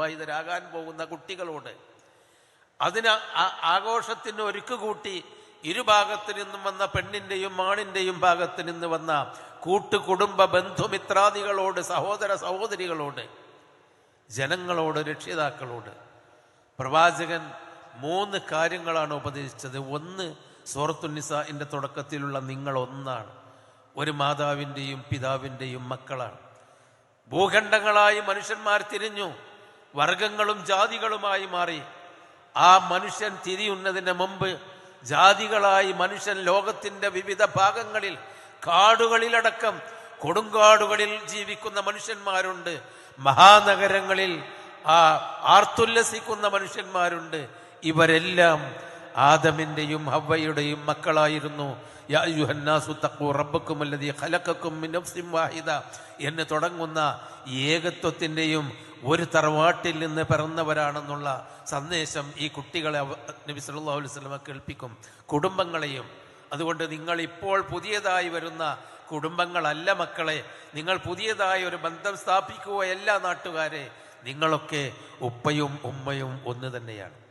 വിവാഹിതരാകാൻ പോകുന്ന കുട്ടികളോട് അതിന് ആഘോഷത്തിന് ഒരുക്ക് കൂട്ടി ഇരുഭാഗത്തു നിന്നും വന്ന പെണ്ണിന്റെയും ആണിന്റെയും ഭാഗത്തു നിന്ന് വന്ന കൂട്ടുകുടുംബ ബന്ധുമിത്രാദികളോട് സഹോദര സഹോദരികളോട് ജനങ്ങളോട് രക്ഷിതാക്കളോട് പ്രവാചകൻ മൂന്ന് കാര്യങ്ങളാണ് ഉപദേശിച്ചത്. ഒന്ന് സൂറത്തുനിസാന്റെ തുടക്കത്തിലുള്ള നിങ്ങൾ ഒന്നാണ്. ഒരു മാതാവിന്റെയും പിതാവിന്റെയും മക്കളാണ്. ഭൂഖണ്ഡങ്ങളായി മനുഷ്യന്മാർ തിരിഞ്ഞു. വർഗങ്ങളും ജാതികളുമായി മാറി. ആ മനുഷ്യൻ തിരിയുന്നതിന് മുമ്പ് ജാതികളായി മനുഷ്യൻ ലോകത്തിന്റെ വിവിധ ഭാഗങ്ങളിൽ കാടുകളിലടക്കം കൊടുങ്കാടുകളിൽ ജീവിക്കുന്ന മനുഷ്യന്മാരുണ്ട്. മഹാനഗരങ്ങളിൽ ആ ആർത്തുല്ലസിക്കുന്ന മനുഷ്യന്മാരുണ്ട്. ഇവരെല്ലാം ആദമിന്റെയും ഹവ്വയുടെയും മക്കളായിരുന്നു. എന്ന് തുടങ്ങുന്ന ഏകത്വത്തിന്റെയും ഒരു തറവാട്ടിൽ നിന്ന് പിറന്നവരാണെന്നുള്ള സന്ദേശം ഈ കുട്ടികളെ നബി സല്ലല്ലാഹു അലൈഹി വസല്ലമ കേൾപ്പിക്കും. കുടുംബങ്ങളെയും. അതുകൊണ്ട് നിങ്ങൾ ഇപ്പോൾ പുതിയതായി വരുന്ന കുടുംബങ്ങളല്ല മക്കളെ. നിങ്ങൾ പുതിയതായി ഒരു ബന്ധം സ്ഥാപിക്കുക എല്ലാ നാട്ടുകാരെ. നിങ്ങളൊക്കെ ഉപ്പയും ഉമ്മയും ഒന്ന് തന്നെയാണ്.